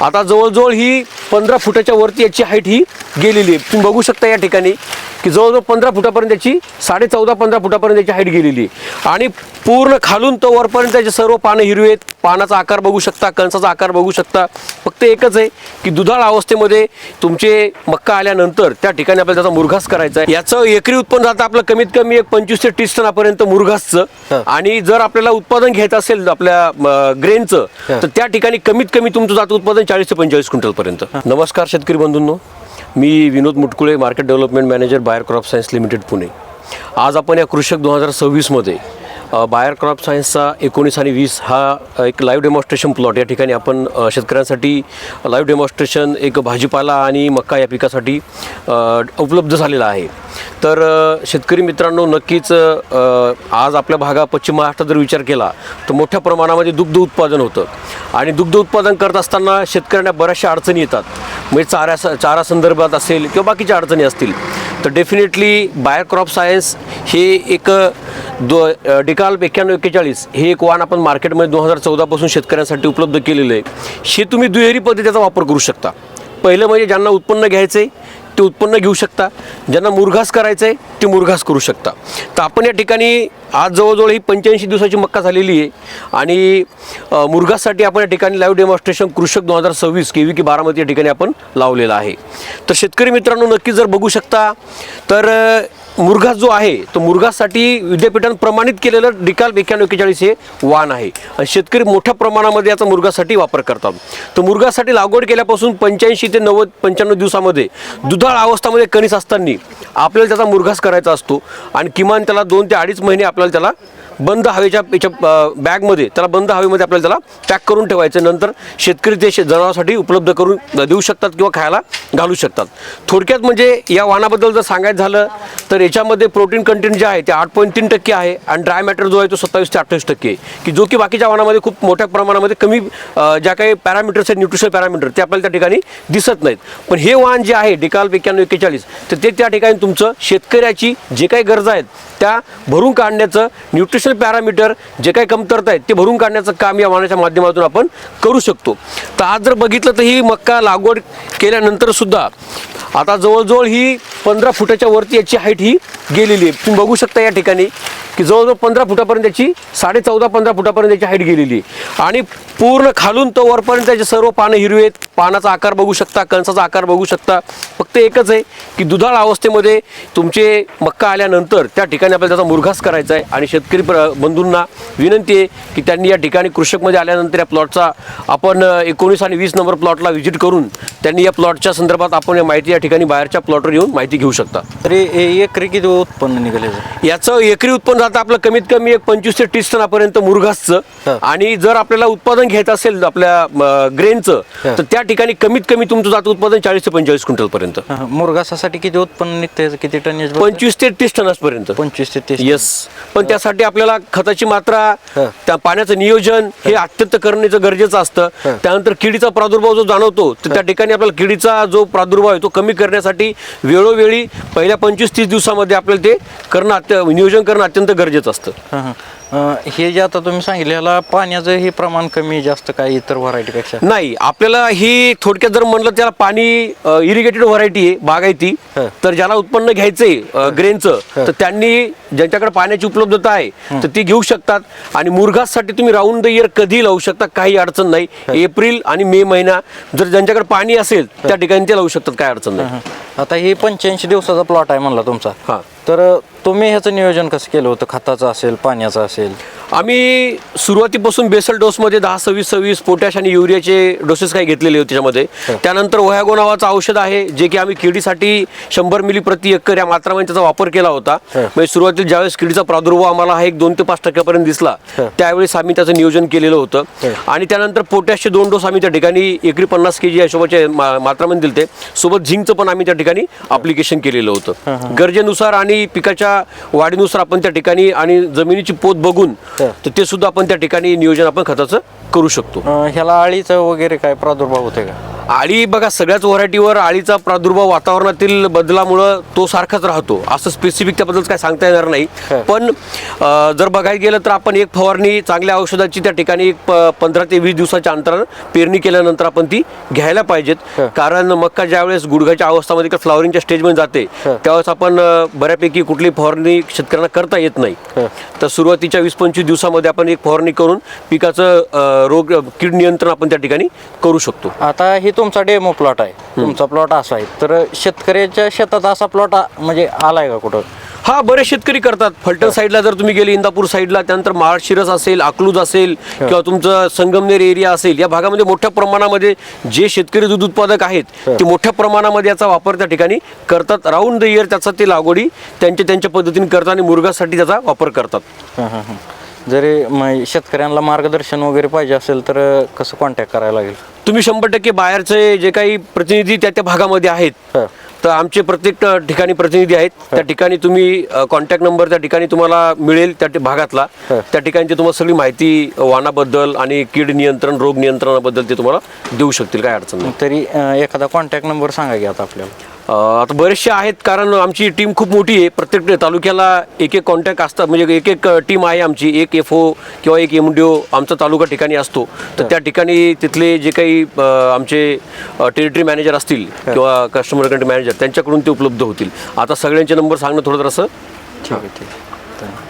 आता जवळजवळ ही पंधरा फुटाच्या वरती याची हाईट ही गेलेली आहे. तुम्ही बघू शकता या ठिकाणी की जवळजवळ पंधरा फुटापर्यंत याची साडे चौदा पंधरा फुटापर्यंत याची हाईट गेलेली आहे. आणि पूर्ण खालून तो वरपर्यंत त्याचे सर्व पानं हिरवे आहेत पानाचा आकार बघू शकता कणसाचा आकार बघू शकता फक्त एकच आहे की दुधाळ अवस्थेमध्ये तुमचे मक्का आल्यानंतर त्या ठिकाणी आपल्याला त्याचा मुरघास करायचा आहे. याचं एकरी उत्पन्न जातं आपलं कमीत कमी एक पंचवीस ते तीस टनापर्यंत मुरघासचं. आणि जर आपल्याला उत्पादन घ्यायचं असेल आपल्या ग्रेनचं. तर त्या ठिकाणी कमीत कमी तुमचं जातं उत्पादन चाळीस ते पंचेचाळीस क्विंटलपर्यंत. नमस्कार शेतकरी बंधूंनो. मी Vinod Mutkule market development manager Bayer crop science limited Pune. आज आपण या कृषक दोन हजार सव्वीसमध्ये बायर क्रॉप सायन्सचा एकोणीस आणि वीस हा एक लाईव्ह डेमॉन्स्ट्रेशन प्लॉट या ठिकाणी आपण शेतकऱ्यांसाठी लाईव्ह डेमॉन्स्ट्रेशन एक भाजीपाला आणि मका या पिकासाठी उपलब्ध झालेला आहे. तर शेतकरी मित्रांनो नक्कीच आज आपल्या भागा पश्चिम महाराष्ट्रात जर विचार केला तर मोठ्या प्रमाणामध्ये दुग्ध उत्पादन होतं. आणि दुग्ध उत्पादन करत असताना शेतकऱ्यांना बऱ्याचशा अडचणी येतात. म्हणजे चाऱ्या चारा संदर्भात असेल किंवा बाकीच्या अडचणी असतील. तर डेफिनेटली बायर क्रॉप सायन्स हे एक दो डिकाल एक्क्याण्णव एक्केचाळीस हे एक वाण आपण मार्केटमध्ये दोन हजार चौदापासून शेतकऱ्यांसाठी उपलब्ध केलेलं आहे. हे तुम्ही दुहेरी पद्धतीचा वापर करू शकता. पहिलं म्हणजे ज्यांना उत्पन्न घ्यायचं आहे ते उत्पन्न घेऊ शकता. ज्यांना मुरघास करायचं आहे ते मुरघास करू शकता. तर आपण या ठिकाणी आज जवळजवळ ही पंच्याऐंशी दिवसाची मक्का झालेली आहे. आणि अ, मुरघाससाठी आपण या ठिकाणी लाईव्ह डेमॉन्स्ट्रेशन कृषक दोन हजार सव्वीस के व्ही की बारामती या ठिकाणी आपण लावलेलं आहे. तर शेतकरी मित्रांनो नक्की जर बघू शकता तर मुरघास जो आहे तो मुरघाससाठी विद्यापीठानं प्रमाणित केलेलं डिकाल एक्क्याण्णव एक्केचाळीस हे वाण आहे. आणि शेतकरी मोठ्या प्रमाणामध्ये याचा मुरघासाठी वापर करतात. तर मुरघासाठी लागवड केल्यापासून पंच्याऐंशी ते नव्वद पंच्याण्णव दिवसामध्ये दुधाळ अवस्थामध्ये कणीस असताना आपल्याला त्याचा मुरघास करायचा असतो आणि किमान त्याला दोन ते अडीच महिने आपल्याला त्याला बंद हवेच्या याच्या बॅगमध्ये त्याला बंद हवेमध्ये आपल्याला त्याला पॅक करून ठेवायचं. नंतर शेतकरी ते शे- जनावरांसाठी उपलब्ध करून देऊ शकतात किंवा खायला घालू शकतात. थोडक्यात म्हणजे या वाहनाबद्दल जर सांगायचं झालं तर याच्यामध्ये प्रोटीन कंटेंट जे आहे ते आठ पॉईंट तीन टक्के आहे आणि ड्राय मॅटर जो आहे तो सत्तावीस ते अठ्ठावीस टक्के की जो की बाकीच्या वाहनामध्ये खूप मोठ्या प्रमाणामध्ये कमी ज्या काही पॅरामीटर्स आहेत न्यूट्रिशन पॅरामीटर ते आपल्याला त्या ठिकाणी दिसत नाहीत. पण हे वाहन जे आहे डिकाल एक्क्याण्णव एक्केचाळीस तर ते त्या ठिकाणी तुमचं शेतकऱ्याची जे काही गरजा आहेत त्या भरून काढण्याचं न्यूट्रिशन पॅरामीटर जे काही कमतरता आहेत ते भरून काढण्याचं काम या वाहनाच्या माध्यमातून आपण करू शकतो. तर आज जर बघितलं तर ही मक्का लागवड केल्यानंतर सुद्धा आता जवळजवळ ही पंधरा फुटाच्या वरती याची हाईट ही गेलेली आहे. तुम्ही बघू शकता या ठिकाणी की जवळजवळ पंधरा फुटापर्यंत याची साडे चौदा पंधरा फुटापर्यंत याची हाईट गेलेली आहे. आणि पूर्ण खालून तर वरपर्यंत त्याचे सर्व पानं हिरवे आहेत. पानाचा आकार बघू शकता कणसाचा आकार बघू शकता. फक्त एकच आहे की दुधाळ अवस्थेमध्ये तुमचे मक्का आल्यानंतर त्या ठिकाणी आपल्याला त्याचा मुरघास करायचा आहे. आणि शेतकरी प्र- बंधूंना विनंती आहे की त्यांनी या ठिकाणी कृषकमध्ये आल्यानंतर या प्लॉटचा आपण एकोणीस आणि वीस नंबर प्लॉटला व्हिजिट करून त्यांनी या प्लॉटच्या संदर्भात आपण या माहिती या ठिकाणी बाहेरच्या प्लॉटवर येऊन माहिती घेऊ शकता. तरी एकरी किती उत्पन्न निघाले? याचं एकरी उत्पन्न जातं आपलं कमीत कमी एक पंचवीस ते तीस टनापर्यंत मुरघासचं. आणि जर आपल्याला उत्पादन घ्यायचं असेल आपल्या ग्रेनचं. तर त्या ठिकाणी कमीत कमी तुमचं जातं उत्पादन चाळीस ते पंचेचाळीस क्विंटलपर्यंत. मुरघासासाठी किती उत्पन्न निघते किती टनेज पंचवीस ते तीस टनापर्यंत पंचवीस ते तीस येस पण त्यासाठी आपल्याला खताची मात्रा. त्या पाण्याचं नियोजन हे अत्यंत करणं गरजेचं असतं. त्यानंतर किडीचा प्रादुर्भाव जो जाणवतो तर त्या ठिकाणी आपल्याला किडीचा जो प्रादुर्भाव आहे तो कमी करण्यासाठी वेळोवेळी पहिल्या पंचवीस तीस दिवसामध्ये आपल्याला ते करणं नियोजन करणं अत्यंत गरजेचं असतं. हं, जे आता तुम्ही सांगितलं याला पाण्याचं हे प्रमाण कमी जास्त काय इतर व्हरायटीपेक्षा नाही आपल्याला ही थोडक्यात जर म्हणलं त्याला पाणी इरिगेटेड व्हरायटी आहे बागायती. तर ज्याला उत्पन्न घ्यायचंय ग्रेनचं तर त्यांनी ज्यांच्याकडे पाण्याची उपलब्धता आहे तर ती घेऊ शकतात. आणि मुरघाससाठी तुम्ही राऊंड द इयर कधी लावू शकता काही अडचण नाही. एप्रिल आणि मे महिना जर ज्यांच्याकडे पाणी असेल त्या ठिकाणी ते लावू शकतात काय अडचण नाही. आता हे पंच्याऐंशी दिवसाचा प्लॉट आहे म्हणला तुमचा. हा. तर तुम्ही ह्याचं नियोजन कसं केलं होतं? खताचं असेल पाण्याचं असेल? आम्ही सुरुवातीपासून बेसल डोसमध्ये दहा सव्वीस सव्वीस पोटॅश आणि युरियाचे डोसेस काही घेतलेले होते त्याच्यामध्ये. त्यानंतर ओहॅगो नावाचं औषध आहे जे की आम्ही किडीसाठी शंभर मिली प्रति एकर या मात्रामध्ये त्याचा वापर केला होता. म्हणजे सुरुवातीला ज्यावेळेस किडीचा प्रादुर्भाव आम्हाला हा एक दोन ते पाच टक्क्यापर्यंत दिसला त्यावेळेस आम्ही त्याचं नियोजन केलेलं होतं. आणि त्यानंतर पोटॅशचे दोन डोस आम्ही त्या ठिकाणी एकरी पन्नास के जी हिशोबाचे मा- मात्रामध्ये दिलते. सोबत झिंकचं पण आम्ही त्या ठिकाणी अप्लिकेशन केलेलं होतं. गरजेनुसार आणि पिकाच्या वाढीनुसार आपण त्या ठिकाणी आणि जमिनीची पोत बघून तर ते सुद्धा आपण त्या ठिकाणी नियोजन आपण खताचं करू शकतो ह्याला आळीचं वगैरे काय प्रादुर्भाव होते का आळी बघा सगळ्याच व्हरायटीवर आळीचा प्रादुर्भाव वातावरणातील बदलामुळं तो सारखाच राहतो असं स्पेसिफिक त्याबद्दल काय सांगता येणार नाही. पण जर बघायला गेलं तर आपण एक फवारणी चांगल्या औषधाची त्या ठिकाणी एक पंधरा ते वीस दिवसाच्या अंतरानं पेरणी केल्यानंतर आपण ती घ्यायला पाहिजेत. कारण मक्का ज्यावेळेस गुडघ्याच्या अवस्थामध्ये किंवा फ्लॉवरिंगच्या स्टेजमध्ये जाते. त्यावेळेस आपण बऱ्यापैकी कुठली फवारणी शेतकऱ्यांना करता येत नाही. तर सुरुवातीच्या वीस पंचवीस दिवसामध्ये आपण एक फवारणी करून पिकाचं रोग कीड नियंत्रण आपण त्या ठिकाणी करू शकतो. आता हे तुमचा डेमो प्लॉट आहे. तुमचा प्लॉट असा आहे. तर शेतकऱ्याच्या शेतात असा प्लॉट म्हणजे आलाय का कुठं? हा बरेच शेतकरी करतात. फलटण साईडला जर तुम्ही गेले इंदापूर साईडला त्यानंतर माळशिरस असेल अकलूज असेल किंवा तुमचं संगमनेर एरिया असेल या भागामध्ये मोठ्या प्रमाणामध्ये जे शेतकरी दूध उत्पादक आहेत ते मोठ्या प्रमाणामध्ये याचा वापर त्या ठिकाणी करतात. राऊंड द इयर त्याचा ते लागवडी त्यांच्या त्यांच्या पद्धतीने करतात आणि मुरगासाठी त्याचा वापर करतात. हं, हं, हं. जरी शेतकऱ्यांना मार्गदर्शन वगैरे पाहिजे असेल तर कसं कॉन्टॅक्ट करायला लागेल? तुम्ही शंभर टक्के बाहेरचे जे काही प्रतिनिधी त्या त्या भागामध्ये आहेत हं. तर आमचे प्रत्येक ठिकाणी प्रतिनिधी आहेत. त्या ठिकाणी तुम्ही कॉन्टॅक्ट नंबर त्या ठिकाणी तुम्हाला मिळेल त्या भागातला. त्या ठिकाणी ते तुम्हाला सगळी माहिती वाणाबद्दल आणि कीड नियंत्रण रोग नियंत्रणाबद्दल ते तुम्हाला देऊ शकतील काय अडचण नाही. तरी एखादा कॉन्टॅक्ट नंबर सांगा की आता आपल्याला. आता बरेचसे आहेत कारण आमची टीम खूप मोठी आहे. प्रत्येक तालुक्याला एक एक कॉन्टॅक्ट असतात. म्हणजे एक एक टीम आहे आमची. एक एफ ओ किंवा एक एम डी ओ आमचा तालुका ठिकाणी असतो. तर त्या ठिकाणी तिथले जे काही आमचे टेरिटरी मॅनेजर असतील किंवा कस्टमर कंट्री मॅनेजर त्यांच्याकडून ते उपलब्ध होतील. आता सगळ्यांचे नंबर सांगणं थोडं जरासं. ठीक आहे ठीक आहे.